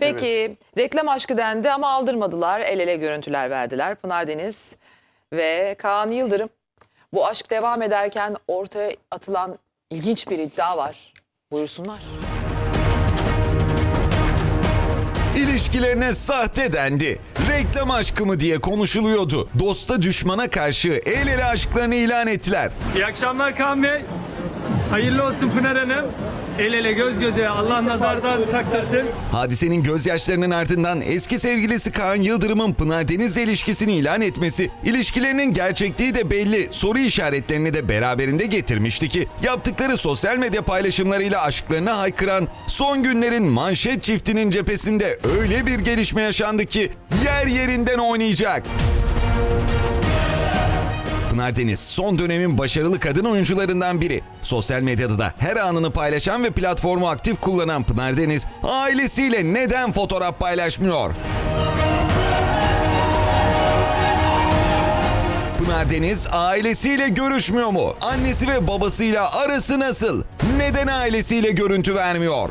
Peki reklam aşkı dendi ama aldırmadılar. El ele görüntüler verdiler. Pınar Deniz ve Kaan Yıldırım. Bu aşk devam ederken ortaya atılan ilginç bir iddia var. Buyursunlar. İlişkilerine sahte dendi. Reklam aşkı mı diye konuşuluyordu. Dosta düşmana karşı el ele aşklarını ilan ettiler. İyi akşamlar Kaan Bey. Hayırlı olsun Pınar Hanım. El ele göz göze Allah nazardan saklasın. Hadisenin gözyaşlarının ardından eski sevgilisi Kaan Yıldırım'ın Pınar Deniz'le ilişkisini ilan etmesi, ilişkilerinin gerçekliği de belli soru işaretlerini de beraberinde getirmişti ki yaptıkları sosyal medya paylaşımlarıyla aşklarını haykıran son günlerin manşet çiftinin cephesinde öyle bir gelişme yaşandı ki yer yerinden oynayacak. Pınar Deniz son dönemin başarılı kadın oyuncularından biri. Sosyal medyada da her anını paylaşan ve platformu aktif kullanan Pınar Deniz ailesiyle neden fotoğraf paylaşmıyor? Pınar Deniz ailesiyle görüşmüyor mu? Annesi ve babasıyla arası nasıl? Neden ailesiyle görüntü vermiyor?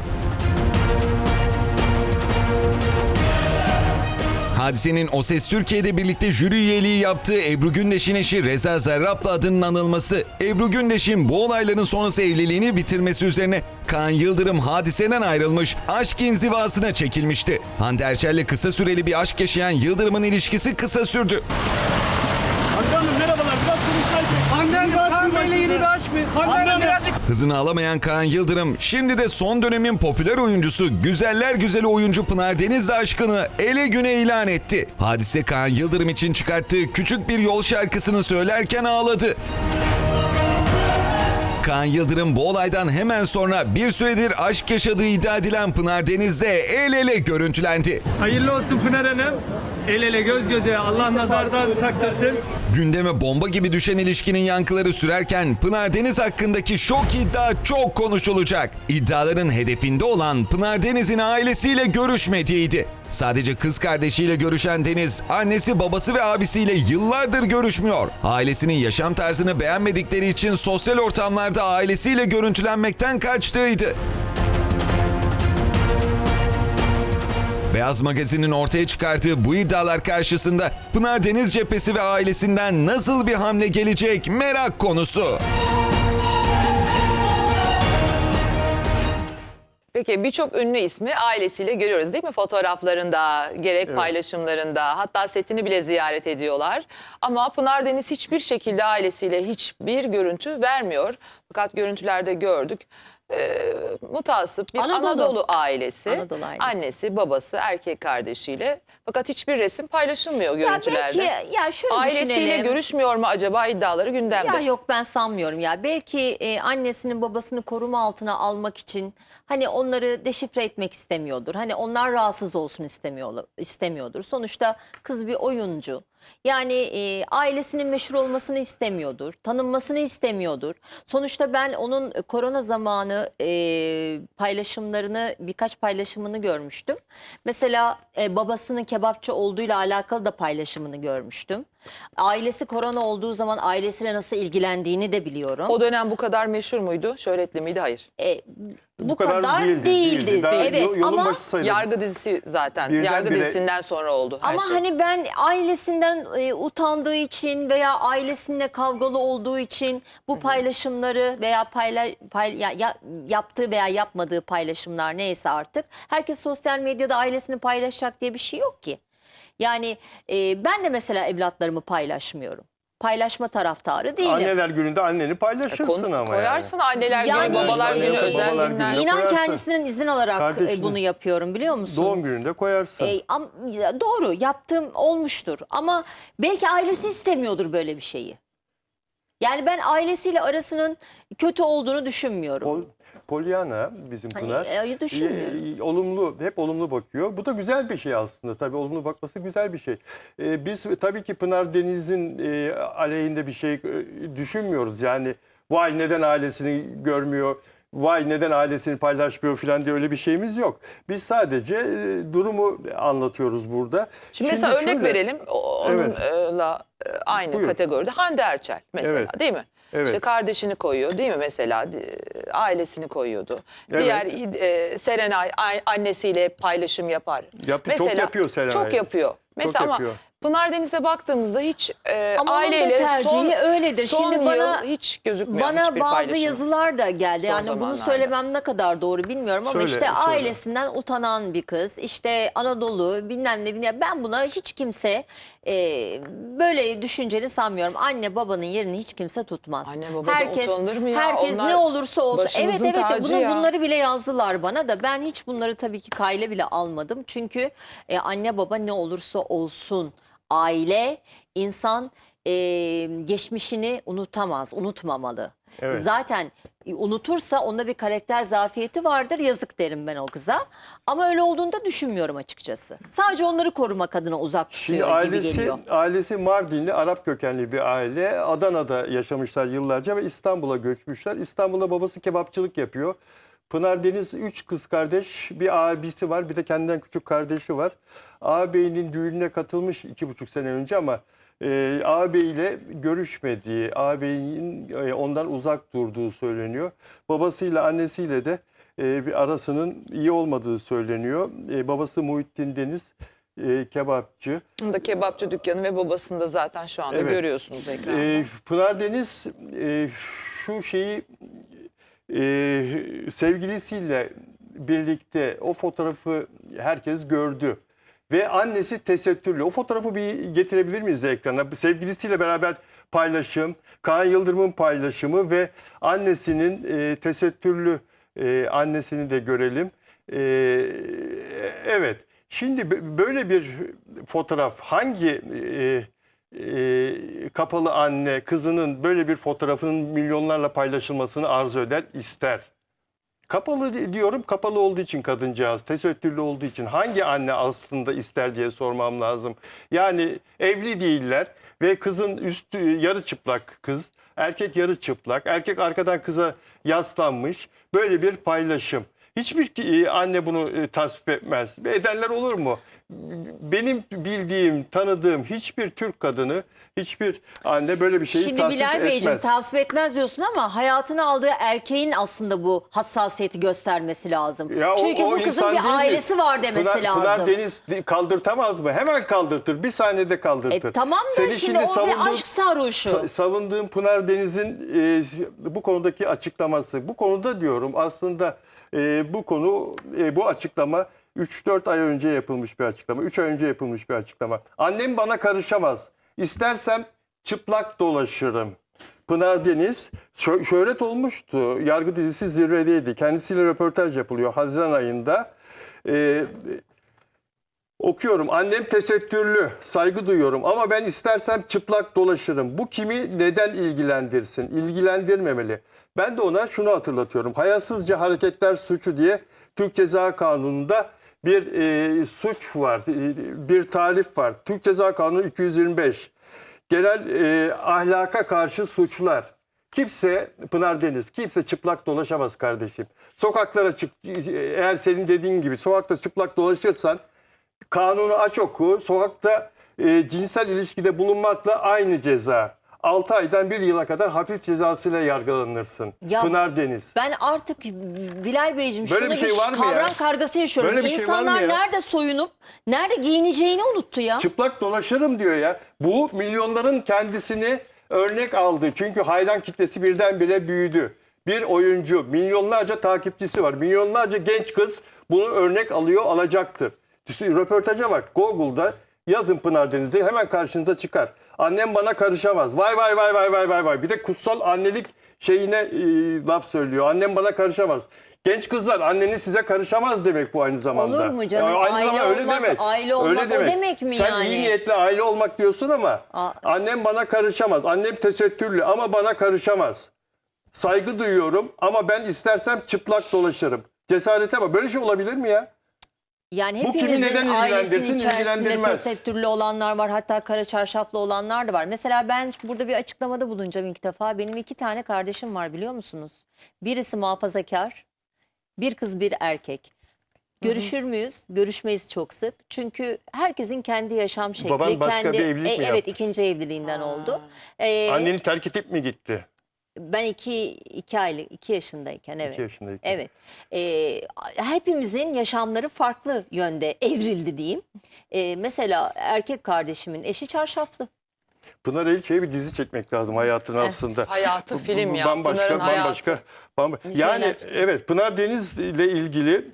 Hadisenin O Ses Türkiye'de birlikte jüri üyeliği yaptığı Ebru Gündeş'in eşi Reza Zerrab'la adının anılması, Ebru Gündeş'in bu olayların sonrası evliliğini bitirmesi üzerine Kaan Yıldırım hadiseden ayrılmış, aşk inzivasına çekilmişti. Hande Erçel'le kısa süreli bir aşk yaşayan Yıldırım'ın ilişkisi kısa sürdü. Hande Hanım merhabalar. Biraz konuşsaydık. Hande Hanım, Kaan Bey'le yeni bir aşk mı? Hande Hande Hanım Hızını alamayan Kaan Yıldırım şimdi de son dönemin popüler oyuncusu güzeller güzeli oyuncu Pınar Deniz'le aşkını ele güne ilan etti. Hadise Kaan Yıldırım için çıkarttığı küçük bir yol şarkısını söylerken ağladı. Kaan Yıldırım bu olaydan hemen sonra bir süredir aşk yaşadığı iddia edilen Pınar Deniz'le el ele görüntülendi. Hayırlı olsun Pınar Hanım. El ele göz göze Allah nazardan saklasın. Gündeme bomba gibi düşen ilişkinin yankıları sürerken Pınar Deniz hakkındaki şok iddia çok konuşulacak. İddiaların hedefinde olan Pınar Deniz'in ailesiyle görüşmediğiydi. Sadece kız kardeşiyle görüşen Deniz, annesi, babası ve abisiyle yıllardır görüşmüyor. Ailesinin yaşam tarzını beğenmedikleri için sosyal ortamlarda ailesiyle görüntülenmekten kaçtıydı. Beyaz Magazin'in ortaya çıkardığı bu iddialar karşısında Pınar Deniz cephesi ve ailesinden nasıl bir hamle gelecek merak konusu. Peki birçok ünlü ismi ailesiyle görüyoruz değil mi? Fotoğraflarında, gerek paylaşımlarında, hatta setini bile ziyaret ediyorlar. Ama Pınar Deniz hiçbir şekilde ailesiyle hiçbir görüntü vermiyor. Fakat görüntülerde gördük. Ee, mutasip bir Anadolu. Anadolu, ailesi, Anadolu ailesi. annesi, babası, erkek kardeşiyle. Fakat hiçbir resim paylaşılmıyor Ya görüntülerde. belki ya şöyle Ailesiyle düşünelim. görüşmüyor mu acaba iddiaları gündemde? Ya yok ben sanmıyorum ya. Belki e, annesinin babasını koruma altına almak için hani onları deşifre etmek istemiyordur. Hani onlar rahatsız olsun istemiyor, istemiyordur. Sonuçta kız bir oyuncu. Yani e, ailesinin meşhur olmasını istemiyordur. Tanınmasını istemiyordur. Sonuçta ben onun korona zamanı e, paylaşımlarını birkaç paylaşımını görmüştüm. Mesela e, babasının kebapçı olduğuyla alakalı da paylaşımını görmüştüm. Ailesi korona olduğu zaman ailesiyle nasıl ilgilendiğini de biliyorum. O dönem bu kadar meşhur muydu? Şöhretli miydi? Hayır. E, bu, kadar, değildi. değildi. Daha Evet yo- yolun ama başı sayılır. Yargı dizisi zaten. Birden Yargı bire- dizisinden sonra oldu her ama şey. hani ben ailesinden e, utandığı için veya ailesiyle kavgalı olduğu için bu paylaşımları veya payla, pay- ya- ya- yaptığı veya yapmadığı paylaşımlar neyse artık herkes sosyal medyada ailesini paylaşacak diye bir şey yok ki. Yani e, ben de mesela evlatlarımı paylaşmıyorum. Paylaşma taraftarı değilim. Anneler gününde anneni paylaşırsın Konu- ama koyarsın yani. anneler Yani- günü, babalar günü, özel günler. İnan koyarsın. kendisinden izin alarak e, Kardeşinin. bunu yapıyorum biliyor musun? Doğum gününde koyarsın. E, am- ya doğru yaptığım olmuştur ama belki ailesi istemiyordur böyle bir şeyi. Yani ben ailesiyle arasının kötü olduğunu düşünmüyorum. Pol, Pollyanna bizim Pınar. e, düşünmüyorum. e, olumlu, hep olumlu bakıyor. Bu da güzel bir şey aslında. Tabii olumlu bakması güzel bir şey. E, biz tabii ki Pınar Deniz'in e, aleyhinde bir şey e, düşünmüyoruz. Yani vay neden ailesini görmüyor, vay neden ailesini paylaşmıyor falan diye öyle bir şeyimiz yok. Biz sadece e, durumu anlatıyoruz burada. Şimdi, mesela örnek şöyle- verelim. O- Onunla e, aynı Buyur. kategoride Hande Erçel mesela Evet. değil mi? Evet. İşte kardeşini koyuyor değil mi mesela? Ailesini koyuyordu. Evet. Diğer e, Serenay annesiyle paylaşım yapar. Yap- çok yapıyor Serenay. Çok yapıyor. Mesela ama yapıyor. Pınar Deniz'e baktığımızda hiç e, Ama onun da aileyle tercihi son, öyledir. son Şimdi bana- yıl hiç gözükmüyor Bana hiçbir bazı paylaşım. yazılar da geldi. Son Yani bunu zamanlarda. söylemem ne kadar doğru bilmiyorum ama Söyle, işte söyle. ailesinden utanan bir kız. işte Anadolu bilmem ne bilmem. Ben buna hiç kimse e, böyle düşünceli sanmıyorum. Anne babanın yerini hiç kimse tutmaz. Anne babadan utanılır mı ya? Herkes Onlar ne olursa olsun. Evet başımızın evet tacı bunu, ya. bunları bile yazdılar bana da. Ben hiç bunları tabii ki kayla bile almadım. Çünkü e, anne baba ne olursa olsun aile insan e, geçmişini unutamaz, unutmamalı. Evet. Zaten unutursa onda bir karakter zafiyeti vardır. Yazık derim ben o kıza. Ama öyle olduğunu da düşünmüyorum açıkçası. Sadece onları korumak adına uzak Şimdi tutuyor gibi ailesi geliyor. ailesi Mardinli, Arap kökenli bir aile. Adana'da yaşamışlar yıllarca ve İstanbul'a göçmüşler. İstanbul'da babası kebapçılık yapıyor. Pınar Deniz üç kız kardeş, bir abisi var, bir de kendinden küçük kardeşi var. Ağabeyinin düğününe katılmış iki buçuk sene önce ama e, ağabeyiyle görüşmediği, ağabeyin e, ondan uzak durduğu söyleniyor. Babasıyla annesiyle de e, bir arasının iyi olmadığı söyleniyor. E, babası Muhittin Deniz e, kebapçı. Bunda kebapçı dükkanı ve babasını da zaten şu anda Evet. görüyorsunuz ekranda. E, Pınar Deniz e, şu şeyi sevgilisiyle birlikte o fotoğrafı herkes gördü. Ve annesi tesettürlü. O fotoğrafı bir getirebilir miyiz ekrana? Sevgilisiyle beraber paylaşım, Kaan Yıldırım'ın paylaşımı ve annesinin e, tesettürlü e, annesini de görelim. E, evet. Şimdi bö- böyle bir fotoğraf hangi e, e, kapalı anne kızının böyle bir fotoğrafının milyonlarla paylaşılmasını arzu eder, ister. Kapalı di- diyorum kapalı olduğu için kadıncağız, tesettürlü olduğu için hangi anne aslında ister diye sormam lazım. Yani evli değiller ve kızın üstü yarı çıplak kız, erkek yarı çıplak, erkek arkadan kıza yaslanmış böyle bir paylaşım. Hiçbir ki- anne bunu e, tasvip etmez. Edenler olur mu? Benim bildiğim, tanıdığım hiçbir Türk kadını, hiçbir anne böyle bir şeyi Şimdi tasvip Bilal Beyciğim etmez. tasvip etmez diyorsun ama hayatını aldığı erkeğin aslında bu hassasiyeti göstermesi lazım. Ya o- Çünkü o bu kızın insan bir değil mi? ailesi var demesi Pınar, lazım. Pınar Deniz kaldırtamaz mı? Hemen kaldırtır. Bir saniyede kaldırtır. E, tamam da Senin şimdi o bir aşk sarhoşu. sa- savunduğun Pınar Deniz'in e, bu konudaki açıklaması. Bu konuda diyorum aslında e, bu konu e, bu açıklama 3-4 ay önce yapılmış bir açıklama. 3 ay önce yapılmış bir açıklama. Annem bana karışamaz. İstersem çıplak dolaşırım. Pınar Deniz şö- şöhret olmuştu. Yargı dizisi zirvedeydi. Kendisiyle röportaj yapılıyor Haziran ayında. Ee, okuyorum. Annem tesettürlü, saygı duyuyorum ama ben istersem çıplak dolaşırım. Bu kimi neden ilgilendirsin? İlgilendirmemeli. Ben de ona şunu hatırlatıyorum. Hayasızca hareketler suçu diye Türk Ceza Kanunu'nda bir e, suç var, e, bir tarif var. Türk Ceza Kanunu 225. Genel e, ahlaka karşı suçlar. Kimse Pınar Deniz, kimse çıplak dolaşamaz kardeşim. Sokaklara çık, eğer senin dediğin gibi sokakta çıplak dolaşırsan kanunu aç oku. Sokakta e, cinsel ilişkide bulunmakla aynı ceza. 6 aydan 1 yıla kadar hapis cezasıyla yargılanırsın. Ya Pınar Deniz. Ben artık Bilal Beyciğim Böyle şuna bir şey bir var mı ya? kavram kargası yaşıyorum. Böyle bir şey var mı İnsanlar ya? nerede soyunup nerede giyineceğini unuttu ya. Çıplak dolaşırım diyor ya. Bu milyonların kendisini örnek aldı. Çünkü hayran kitlesi birdenbire büyüdü. Bir oyuncu, milyonlarca takipçisi var. Milyonlarca genç kız bunu örnek alıyor, alacaktır. Röportaja bak. Google'da yazın Pınar Deniz'de hemen karşınıza çıkar. Annem bana karışamaz. Vay vay vay vay vay vay vay. Bir de kutsal annelik şeyine e, laf söylüyor. Annem bana karışamaz. Genç kızlar anneniz size karışamaz demek bu aynı zamanda. Olur mu canım? Ya aynı Aile zamanda öyle olmak- demek. aile olmak o demek mi Sen yani? iyi niyetli aile olmak diyorsun ama Aa. annem bana karışamaz. Annem tesettürlü ama bana karışamaz. Saygı duyuyorum ama ben istersem çıplak dolaşırım. Cesarete bak. Böyle şey olabilir mi ya? Yani Bu kimi hepimizin neden ailesinin ilgilendirsin, içerisinde ilgilendirmez. tesettürlü olanlar var. Hatta kara çarşaflı olanlar da var. Mesela ben burada bir açıklamada bulunacağım ilk defa. Benim iki tane kardeşim var biliyor musunuz? Birisi muhafazakar, bir kız bir erkek. Görüşür müyüz? Görüşmeyiz çok sık. Çünkü herkesin kendi yaşam şekli. Baban başka kendi, bir evlilik mi Evet yaptı? ikinci evliliğinden oldu. Ee, Anneni terk edip mi gitti? Ben iki, iki aylık, iki yaşındayken evet. yaşındayken. Evet. Ee, hepimizin yaşamları farklı yönde evrildi diyeyim. Ee, mesela erkek kardeşimin eşi çarşaflı. Pınar Elçi'ye bir dizi çekmek lazım hayatını aslında. Hayatı film ya, Bambaşka, Pınar'ın hayatı. bambaşka, bambaşka. Şeyler Yani çıktı. evet Pınar Deniz ile ilgili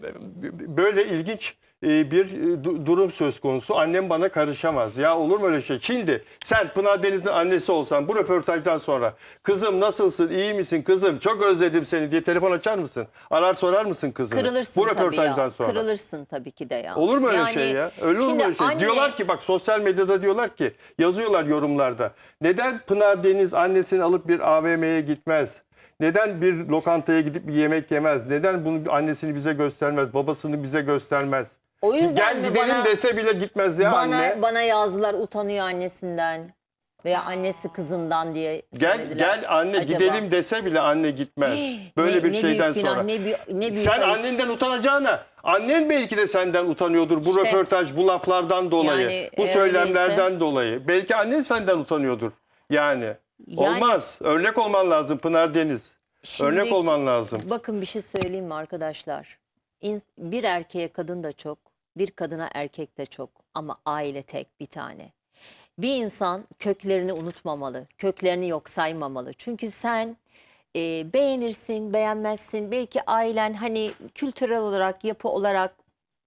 böyle ilginç e, bir du- durum söz konusu. Annem bana karışamaz. Ya olur mu öyle şey? Şimdi sen Pınar Deniz'in annesi olsan bu röportajdan sonra kızım nasılsın, iyi misin kızım, çok özledim seni diye telefon açar mısın? Arar sorar mısın kızını? Kırılırsın Bu tabii röportajdan ya. sonra. Kırılırsın tabii ki de ya. Olur mu öyle Yani şey ya? Öyle olur mu öyle şey? anne- Diyorlar ki bak sosyal medyada diyorlar ki yazıyorlar yorumlarda. Neden Pınar Deniz annesini alıp bir AVM'ye gitmez? Neden bir lokantaya gidip bir yemek yemez? Neden bunu annesini bize göstermez? Babasını bize göstermez? O yüzden Gel mi gidelim bana- dese bile gitmez ya bana, anne. bana yazdılar utanıyor annesinden veya annesi kızından diye Gel gel anne Acaba? gidelim dese bile anne gitmez. Böyle Ne- bir ne şeyden büyük günah, sonra. ne büyük- ne büyük Sen ayıp. annenden utanacağına annen belki de senden utanıyordur bu İşte. röportaj bu laflardan dolayı. Yani bu eğer söylemlerden dolayı. Belki annen senden utanıyordur. Yani. Yani- Olmaz. Örnek olman lazım Pınar Deniz. Örnek Şimdi- olman lazım. Bakın bir şey söyleyeyim mi arkadaşlar? İn- Bir erkeğe kadın da çok, bir kadına erkek de çok ama aile tek bir tane. Bir insan köklerini unutmamalı, köklerini yok saymamalı. Çünkü sen e, beğenirsin, beğenmezsin. Belki ailen hani kültürel olarak, yapı olarak,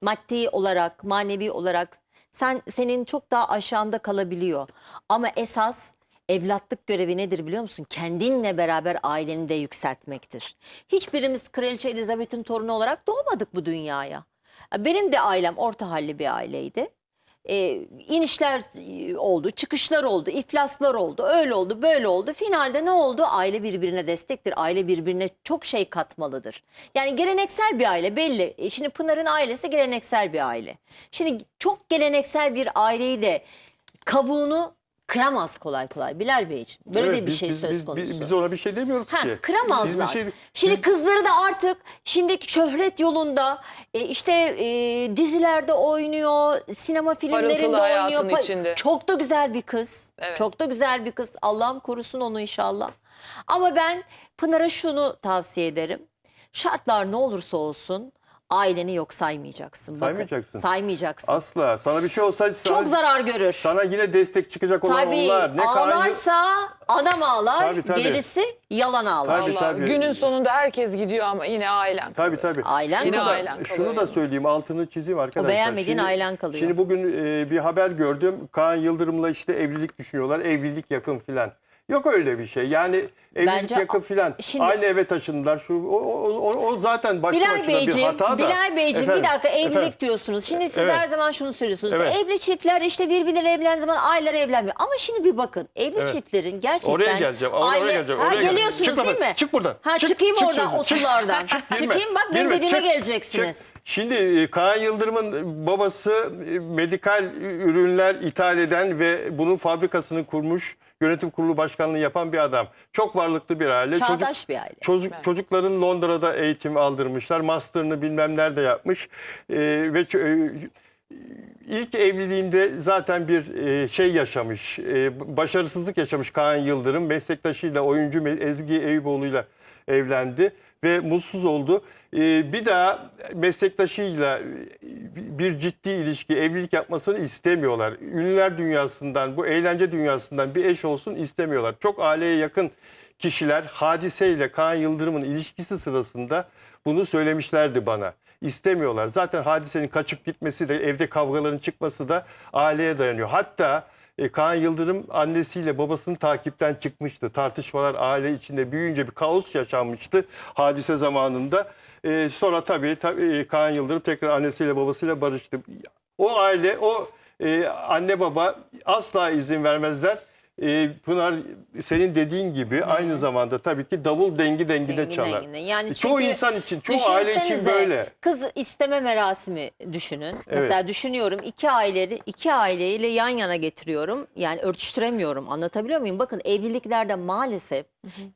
maddi olarak, manevi olarak sen senin çok daha aşağında kalabiliyor. Ama esas evlatlık görevi nedir biliyor musun? Kendinle beraber aileni de yükseltmektir. Hiçbirimiz Kraliçe Elizabeth'in torunu olarak doğmadık bu dünyaya. Benim de ailem orta halli bir aileydi. Ee, inişler e, oldu, çıkışlar oldu, iflaslar oldu, öyle oldu, böyle oldu. Finalde ne oldu? Aile birbirine destektir. Aile birbirine çok şey katmalıdır. Yani geleneksel bir aile belli. E, Şimdi Pınar'ın ailesi geleneksel bir aile. Şimdi çok geleneksel bir aileyi de kabuğunu kıramaz kolay kolay Bilal Beyciğim. Böyle Evet, de bir biz- şey biz- söz biz- konusu. Biz, biz ona bir şey demiyoruz Ha, ki. kıramazlar. Biz şey- Şimdi biz- kızları da artık şimdi şöhret yolunda e, işte e, dizilerde oynuyor, sinema filmlerinde Parıltılı oynuyor. içinde. Çok da güzel bir kız. Evet. Çok da güzel bir kız. Allah'ım korusun onu inşallah. Ama ben Pınar'a şunu tavsiye ederim. Şartlar ne olursa olsun aileni yok saymayacaksın. Bakın, Saymayacaksın. saymayacaksın. Asla. Sana bir şey olsaydı sana, Çok zarar görür. sana yine destek çıkacak olan Tabii onlar. Ağlarsa adam ağlar, Tabii, tabii. gerisi yalan ağlar. Tabii, tabii. günün sonunda herkes gidiyor ama yine ailen kalıyor. Tabii tabii. Ailen Yine şunu da, ailen kalıyor şunu da söyleyeyim altını çizeyim arkadaşlar. beğenmediğin ailen kalıyor. Şimdi bugün e, bir haber gördüm. Kaan Yıldırım'la işte evlilik düşünüyorlar. Evlilik yakın filan. Yok öyle bir şey. Yani evlilik Bence- yakın filan. Şimdi- Aynı eve taşındılar. Şu o, o, o, o zaten başlı Bilal başına bir Beyciğim, hata da. Bilal Beyciğim bir Efendim, dakika evlilik efendim. diyorsunuz. Şimdi siz Evet. her zaman şunu söylüyorsunuz. Evet. Evli çiftler işte birbirleriyle evlendiği zaman aileler evlenmiyor. Ama şimdi bir bakın evli çiftlerin gerçekten Oraya geleceğim. Oraya, geleceğim. Ha, Oraya geleceğim. geliyorsunuz Çık değil mi? Çık buradan. Ha Çık, çıkayım çık oradan o çık. Girme, çıkayım bak benim girme, dediğime çık, geleceksiniz. çık. Şimdi e, Kaan Yıldırım'ın babası e, medikal ürünler ithal eden ve bunun fabrikasını kurmuş, yönetim kurulu başkanlığı yapan bir adam. Çok varlıklı bir aile. Çağdaş bir aile. Çocuk, çocukların Londra'da eğitim aldırmışlar. Master'ını bilmem nerede yapmış. E, ve e, İlk evliliğinde zaten bir e, şey yaşamış, e, başarısızlık yaşamış Kaan Yıldırım. Meslektaşıyla, oyuncu Ezgi Eyüboğlu'yla evlendi ve mutsuz oldu. E, bir daha meslektaşıyla bir ciddi ilişki, evlilik yapmasını istemiyorlar. Ünlüler dünyasından, bu eğlence dünyasından bir eş olsun istemiyorlar. Çok aileye yakın kişiler Hadise ile Kaan Yıldırım'ın ilişkisi sırasında bunu söylemişlerdi bana. İstemiyorlar. Zaten hadisenin kaçıp gitmesi de evde kavgaların çıkması da aileye dayanıyor. Hatta e, Kaan Yıldırım annesiyle babasını takipten çıkmıştı. Tartışmalar aile içinde büyüyünce bir kaos yaşanmıştı hadise zamanında. E, sonra tabii, tabii e, Kaan Yıldırım tekrar annesiyle babasıyla barıştı. O aile, o e, anne baba asla izin vermezler. E, Pınar senin dediğin gibi aynı zamanda tabii ki davul dengi dengine Zengin çalar. zengine. Yani E, çoğu insan için, çoğu aile için böyle. Kız isteme merasimi düşünün. Mesela düşünüyorum iki aileyi iki aileyle yan yana getiriyorum. Yani örtüştüremiyorum. Anlatabiliyor muyum? Bakın evliliklerde maalesef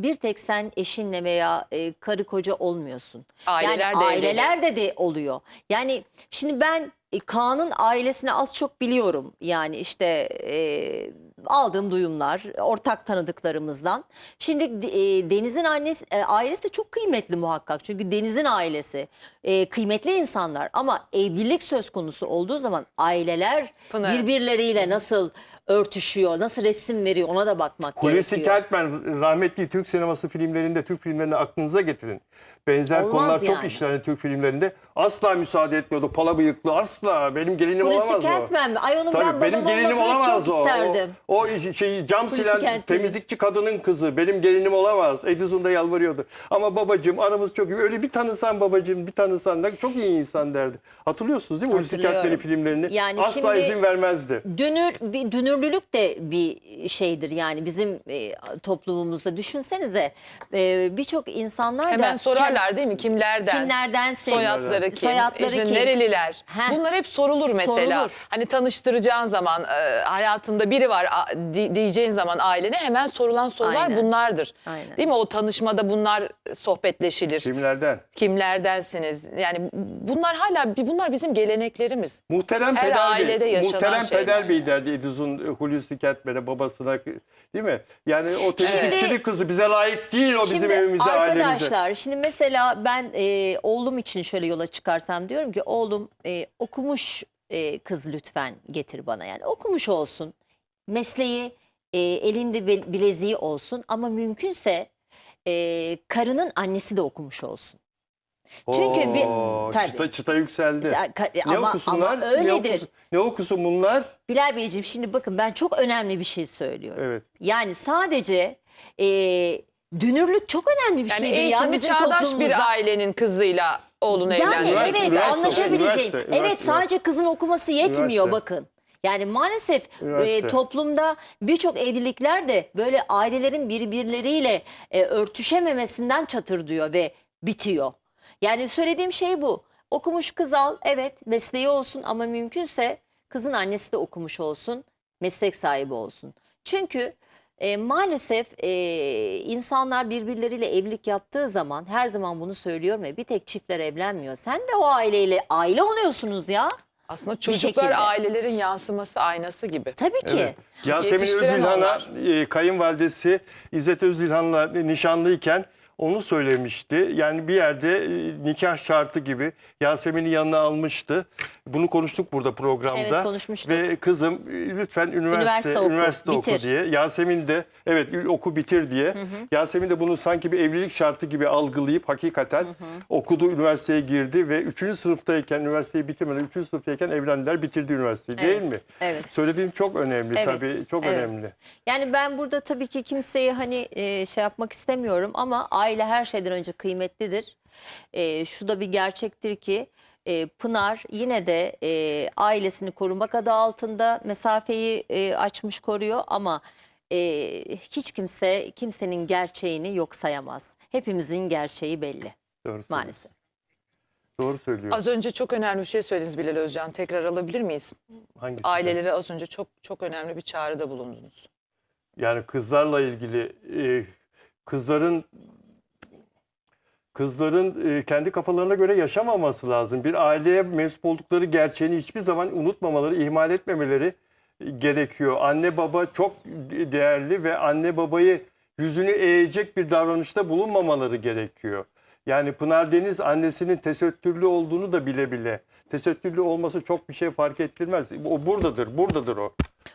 bir tek sen eşinle veya e, karı koca olmuyorsun. Aileler yani de ailelerde de oluyor. Yani şimdi ben e, Kaan'ın ailesini az çok biliyorum. Yani işte e, aldığım duyumlar, ortak tanıdıklarımızdan. Şimdi e, Deniz'in annesi, e, ailesi de çok kıymetli muhakkak. Çünkü Deniz'in ailesi e, kıymetli insanlar ama evlilik söz konusu olduğu zaman aileler Pınar. birbirleriyle nasıl örtüşüyor, nasıl resim veriyor ona da bakmak Hulusi gerekiyor. Kentmen rahmetli Türk sineması filmlerinde Türk filmlerini aklınıza getirin. Benzer Olmaz konular çok yani. işlendi Türk filmlerinde. Asla müsaade etmiyordu. Pala bıyıklı asla. Benim gelinim Hulusi olamaz o. Kentmen mi? Ay onun Tabii ben benim gelinim olamaz çok o. isterdim. O, o iş- şey cam Hulusi silen Kentmen. temizlikçi kadının kızı. Benim gelinim olamaz. Edison da yalvarıyordu. Ama babacığım aramız çok iyi. Öyle bir tanısan babacığım bir tanısan da çok iyi insan derdi. Hatırlıyorsunuz değil mi Hulusi. Kentmen'in filmlerini? Yani asla şimdi- izin vermezdi. Dünür, bir dünürlülük de bir şeydir yani bizim e, toplumumuzda. Düşünsenize e, birçok insanlar da Hemen kend- sorarlar değil mi? Kimlerden? kimlerdensin, Soyadları kim? soyadları işte kim? nereliler? Heh. Bunlar hep sorulur mesela. Sorulur. Hani tanıştıracağın zaman e, hayatımda biri var a- di- diyeceğin zaman ailene hemen sorulan sorular Aynen. bunlardır. Aynen. Değil mi? O tanışmada bunlar sohbetleşilir. Filmlerden. Kimlerdensiniz? Yani bunlar hala bunlar bizim geleneklerimiz. Muhterem Her Peder ailede Bey, yaşanan Muhterem şeyler Peder Bey derdi Edison e, Hulusi Kentmen'e babasına değil mi? Yani o temizlikçilik Şimdi- kızı bize layık değil o bizim Şimdi evimize ailemize. arkadaşlar şimdi mesela ben e, oğlum için şöyle yola çıkarsam diyorum ki oğlum e, okumuş e, kız lütfen getir bana yani okumuş olsun mesleği e, elinde bil- bileziği olsun ama mümkünse e, karının annesi de okumuş olsun. Çünkü bir- Oo, tabii. çıta, çıta yükseldi. Ka- Ne ama, okusunlar? ama Ne, öyledir. okusun, ne okusun bunlar? Bilal Beyciğim şimdi bakın ben çok önemli bir şey söylüyorum. Evet. Yani sadece e, dünürlük çok önemli bir Yani şeydir ya eğitimli bizim çağdaş toplumumuzda. bir ailenin kızıyla oğlunu Yani evlendirmek evet Üniversite, anlaşabileceğin. üniversite, evet üniversite. sadece kızın okuması yetmiyor Üniversite. bakın. Yani maalesef Üniversite. e, toplumda birçok evlilikler de böyle ailelerin birbirleriyle e, örtüşememesinden çatırdıyor ve bitiyor. Yani söylediğim şey bu. Okumuş kız al evet mesleği olsun ama mümkünse kızın annesi de okumuş olsun meslek sahibi olsun. Çünkü e, maalesef e, insanlar birbirleriyle evlilik yaptığı zaman her zaman bunu söylüyorum ya bir tek çiftler evlenmiyor. Sen de o aileyle aile oluyorsunuz ya. Aslında çocuklar şekilde. ailelerin yansıması, aynası gibi. Tabii ki. Evet. Yasemin Özilhan'a e, kayınvalidesi İzzet Özilhan'la nişanlıyken onu söylemişti. Yani bir yerde e, nikah şartı gibi Yasemin'i yanına almıştı. Bunu konuştuk burada programda. Evet, konuşmuştuk. Ve kızım e, lütfen üniversite Üniversite üniversite oku, oku, bitir. diye. Yasemin de evet oku bitir diye. Yasemin de bunu sanki bir evlilik şartı gibi algılayıp hakikaten okudu, üniversiteye girdi ve 3. sınıftayken üniversiteyi bitirmeden 3. sınıftayken evlendiler, bitirdi üniversiteyi değil mi? Evet. Söylediğin çok önemli Evet, tabii. Çok evet. önemli. Yani ben burada tabii ki kimseyi hani e, şey yapmak istemiyorum ama aile her şeyden önce kıymetlidir. E, şu da bir gerçektir ki e, Pınar yine de e, ailesini korumak adı altında mesafeyi e, açmış koruyor ama e, hiç kimse kimsenin gerçeğini yok sayamaz. Hepimizin gerçeği belli Doğru maalesef. Doğru söylüyor. Az önce çok önemli bir şey söylediniz Bilal Özcan. Tekrar alabilir miyiz? Hangisi? Ailelere az önce çok çok önemli bir çağrıda bulundunuz. Yani kızlarla ilgili e, kızların kızların e, kendi kafalarına göre yaşamaması lazım. Bir aileye mensup oldukları gerçeğini hiçbir zaman unutmamaları, ihmal etmemeleri e, gerekiyor. Anne baba çok değerli ve anne babayı yüzünü eğecek bir davranışta bulunmamaları gerekiyor. Yani Pınar Deniz annesinin tesettürlü olduğunu da bile bile. Tesettürlü olması çok bir şey fark ettirmez. O buradadır, buradadır o.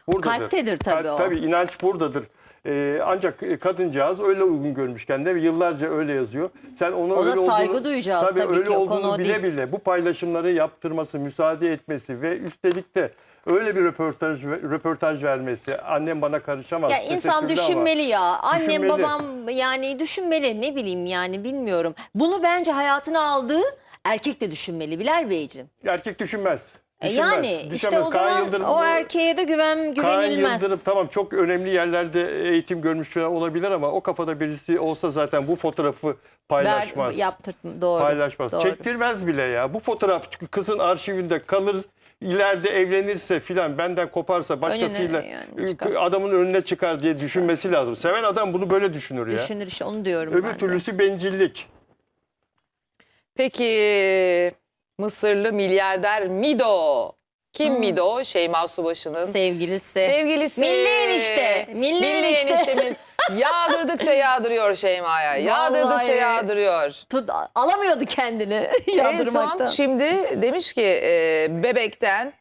Buradadır. Kalptedir tabii Kalp- o. Tabii inanç buradadır. Ee, ancak kadıncağız öyle uygun görmüş kendine yıllarca öyle yazıyor. Sen ona, Ona öyle saygı olduğunu, duyacağız tabii, tabii öyle ki, o konu olduğunu o bile değil. bile bu paylaşımları yaptırması, müsaade etmesi ve üstelik de öyle bir röportaj röportaj vermesi. Annem bana karışamaz. Ya insan tesettürlü ama- düşünmeli ya. Annem Düşünmeli. babam yani düşünmeli ne bileyim yani bilmiyorum. Bunu bence hayatına aldığı erkek de düşünmeli Bilal Beyciğim. Erkek düşünmez. E Düşünmez, yani işte o Kaan zaman Yıldırım- o erkeğe de güven Kaan güvenilmez. Yıldırım tamam çok önemli yerlerde eğitim görmüş falan olabilir ama o kafada birisi olsa zaten bu fotoğrafı Ver, paylaşmaz. yaptırtma doğru. paylaşmaz. Doğru. Çektirmez bile ya. Bu fotoğraf kızın arşivinde kalır. İleride evlenirse filan benden koparsa başkasıyla yani çıkar. adamın önüne çıkar diye düşünmesi lazım. Seven adam bunu böyle düşünür ya. Düşünür işte onu diyorum Öbür ben de. türlüsü bencillik. Peki Mısırlı milyarder Mido Kim Mido? Şeyma Subaşı'nın Sevgilisi. sevgilisi. Milli enişte. Milli enişte. eniştemiz yağdırdıkça yağdırıyor Şeyma'ya. Yağdırdıkça yağdırıyor. Tut, alamıyordu kendini En yağdırmaktan. son şimdi demiş ki e, bebekten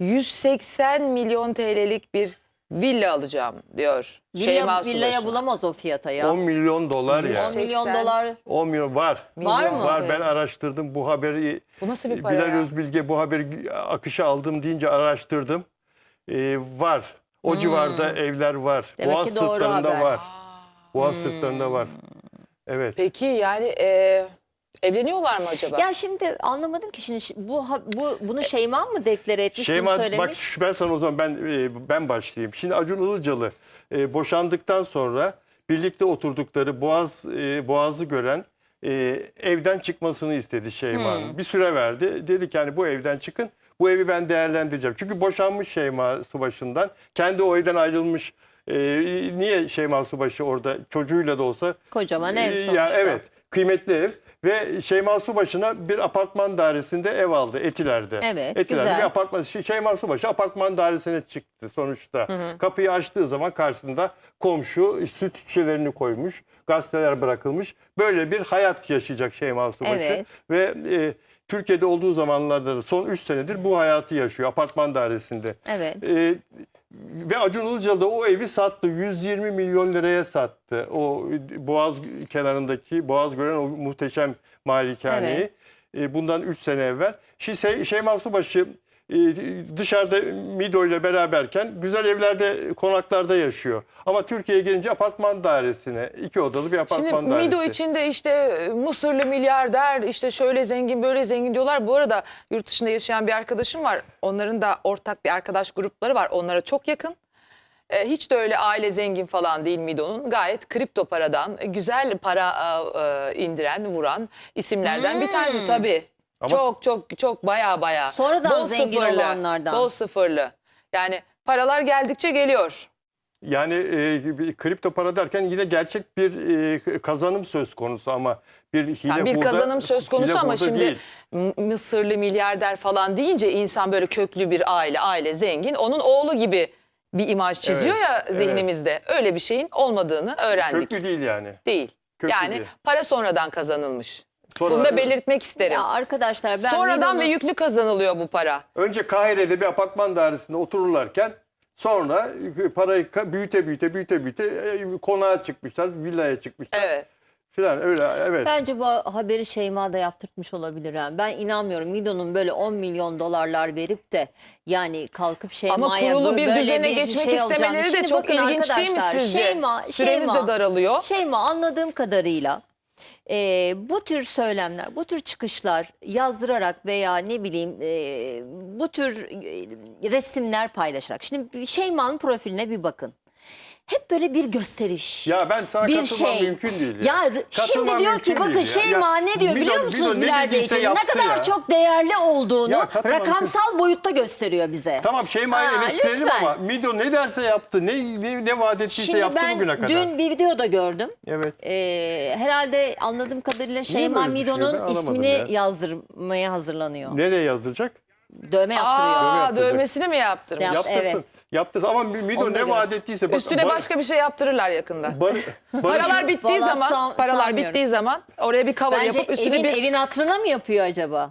180 milyon TL'lik bir villa alacağım diyor Şeyma Villa, villaya Subaşı. bulamaz o fiyata ya. 10 milyon dolar ya. 10 milyon 80. dolar. 10 milyon var. Var mı? Var ben araştırdım bu haberi. Bu nasıl bir para Bilal ya? Özbilge bu haberi akışa aldım deyince araştırdım. Ee, var. O civarda evler var. Hmm. Demek Boğaz ki doğru sırtlarında haber. Hmm. var. Boğaz sırtlarında var. Evet. Peki yani e, evleniyorlar mı acaba? Ya şimdi anlamadım ki şimdi şi- bu ha- bu bunu Şeyma mı deklare etmiş bunu Şeyma söylemiş? bak şu- ben sana o zaman ben e, ben başlayayım. Şimdi Acun Ilıcalı e, boşandıktan sonra birlikte oturdukları Boğaz e, Boğaz'ı gören e, evden çıkmasını istedi Şeyma'nın. Bir süre verdi. Dedik yani bu evden çıkın. Bu evi ben değerlendireceğim. Çünkü boşanmış Şeyma Subaşı'ndan. Kendi o evden ayrılmış. E, niye Şeyma Subaşı orada çocuğuyla da olsa Kocaman ev e, sonuçta. Ya evet kıymetli ev ve Şeyma Subaşı'na bir apartman dairesinde ev aldı Etiler'de. Evet, Etiler'de güzel. bir apartman. Şey- Şeyma Subaşı apartman dairesine çıktı sonuçta. Kapıyı açtığı zaman karşısında komşu süt şişelerini koymuş, gazeteler bırakılmış. Böyle bir hayat yaşayacak Şeyma Subaşı. Evet. Ve e, Türkiye'de olduğu zamanlarda da son 3 senedir bu hayatı yaşıyor apartman dairesinde. Evet. E, ve Acun Ilıcalı da o evi sattı. 120 milyon liraya sattı. O Boğaz kenarındaki, Boğaz gören o muhteşem malikaneyi. Evet. E, bundan 3 sene evvel. Şimdi Şey, Şeyma Subaşı e, dışarıda Mido ile beraberken güzel evlerde, konaklarda yaşıyor. Ama Türkiye'ye gelince apartman dairesine, iki odalı bir apartman Şimdi dairesi. Mido içinde işte e, Mısırlı milyarder işte şöyle zengin böyle zengin diyorlar. Bu arada yurt dışında yaşayan bir arkadaşım var. Onların da ortak bir arkadaş grupları var. Onlara çok yakın. E, hiç de öyle aile zengin falan değil Mido'nun. Gayet kripto paradan güzel para e, indiren, vuran isimlerden bir tanesi tabii. Ama- çok çok çok baya baya. Sonradan zengin olanlardan. Bol sıfırlı. Yani paralar geldikçe geliyor. Yani e, bir kripto para derken yine gerçek bir e, kazanım söz konusu ama bir hile Yani bir burada- kazanım söz konusu ama şimdi değil. Mısırlı milyarder falan deyince insan böyle köklü bir aile, aile zengin. Onun oğlu gibi bir imaj çiziyor Evet, ya evet. zihnimizde. Öyle bir şeyin olmadığını öğrendik. Köklü değil yani. Değil. Köklü yani değil. para sonradan kazanılmış. Sonra- Bunu da belirtmek isterim. Ya arkadaşlar ben sonradan ve yüklü kazanılıyor bu para. Önce Kahire'de bir apartman dairesinde otururlarken sonra parayı ka- büyüte büyüte büyüte büyüte e, konağa çıkmışlar, villaya çıkmışlar. Evet. Filan öyle evet. Bence bu haberi Şeyma da yaptırtmış olabilir. ha. Ben inanmıyorum Mido'nun böyle 10 milyon dolarlar verip de yani kalkıp Şeyma'ya kurulu bu- bir böyle düzene bir geçmek şey istemeleri de Şimdi çok bakın ilginç değil mi arkadaşlar, sizce? Şeyma, Süremiz Şeyma, de daralıyor. Şeyma anladığım kadarıyla e, bu tür söylemler, bu tür çıkışlar yazdırarak veya ne bileyim e, bu tür e, resimler paylaşarak. Şimdi Şeyma'nın profiline bir bakın. Hep böyle bir gösteriş. Ya ben sana bir katılmam şey. mümkün değil ya. Ya, Katılmam şimdi diyor ki bakın. Şeyma ne diyor biliyor musunuz Bilal Bey için? Ne kadar ya. çok değerli olduğunu Ya rakamsal boyutta gösteriyor bize. Tamam Şeyma'yı eleştirelim ama Mido ne derse yaptı, ne ne, ne vaat ettiyse Şimdi yaptı bugüne kadar. dün bir videoda gördüm. Evet. Ee, herhalde anladığım kadarıyla Şeyma? Ben Mido'nun ismini ya. yazdırmaya hazırlanıyor. Nereye yazdıracak? Dövme yaptırıyor. Aa, yaptıracak. dövmesini mi yaptırmış? Yap- Yaptırsın. evet. Yaptırsın ama Onu da ne vaat ettiyse. bak- Üstüne bar- başka bir şey yaptırırlar yakında. bar- barış- Paralar bittiği Vallahi zaman, paralar sanmıyorum. bittiği zaman oraya bir cover Bence yapıp üstüne evin, bir evin hatırına mı yapıyor acaba?